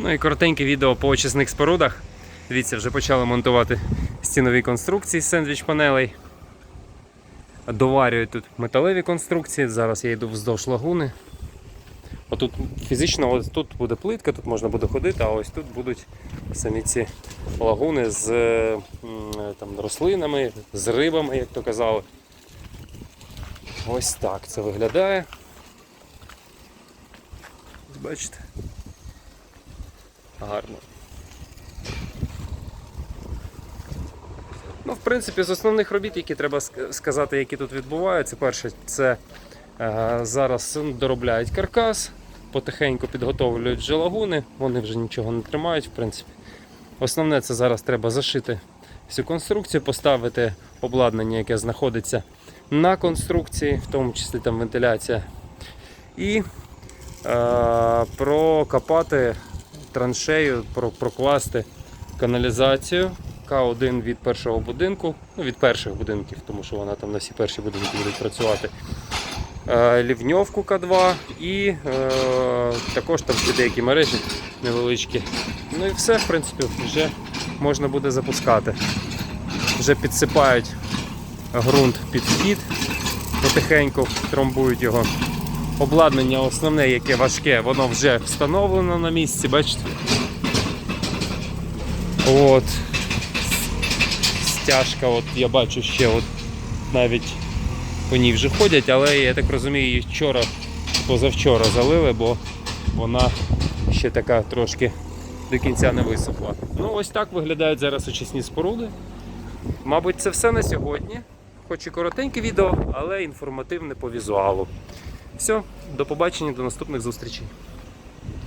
Ну і коротеньке відео по очисних спорудах. Дивіться, вже почали монтувати стінові конструкції з сендвіч панелей. Доварюють тут металеві конструкції. Зараз я йду вздовж лагуни. Отут фізично ось тут буде плитка, тут можна буде ходити, а ось тут будуть самі ці лагуни з е, там, рослинами, з рибами, як то казали. Ось так це виглядає. Бачите? Гарно. Ну, в принципі, з основних робіт, які треба сказати, які тут відбуваються, перше, це е, зараз доробляють каркас, потихеньку підготовлюють вже вони вже нічого не тримають, в принципі. Основне це зараз треба зашити всю конструкцію, поставити обладнання, яке знаходиться на конструкції, в тому числі там вентиляція, і е, прокопати траншею, прокласти каналізацію К1 від першого будинку, ну від перших будинків, тому що вона там на всі перші будинки буде працювати. Е, Лівньовку К2 і е, також там ще деякі мережі невеличкі. Ну і все, в принципі, вже можна буде запускати. Вже підсипають ґрунт під вхід, потихеньку тромбують його. Обладнання основне, яке важке, воно вже встановлено на місці, бачите? От. Стяжка, от я бачу ще от навіть по ній вже ходять, але я так розумію, її вчора, позавчора залили, бо вона ще така трошки до кінця не висохла. Ну, ось так виглядають зараз очисні споруди. Мабуть, це все на сьогодні. Хоч і коротеньке відео, але інформативне по візуалу. Все, до побачення, до наступних зустрічей.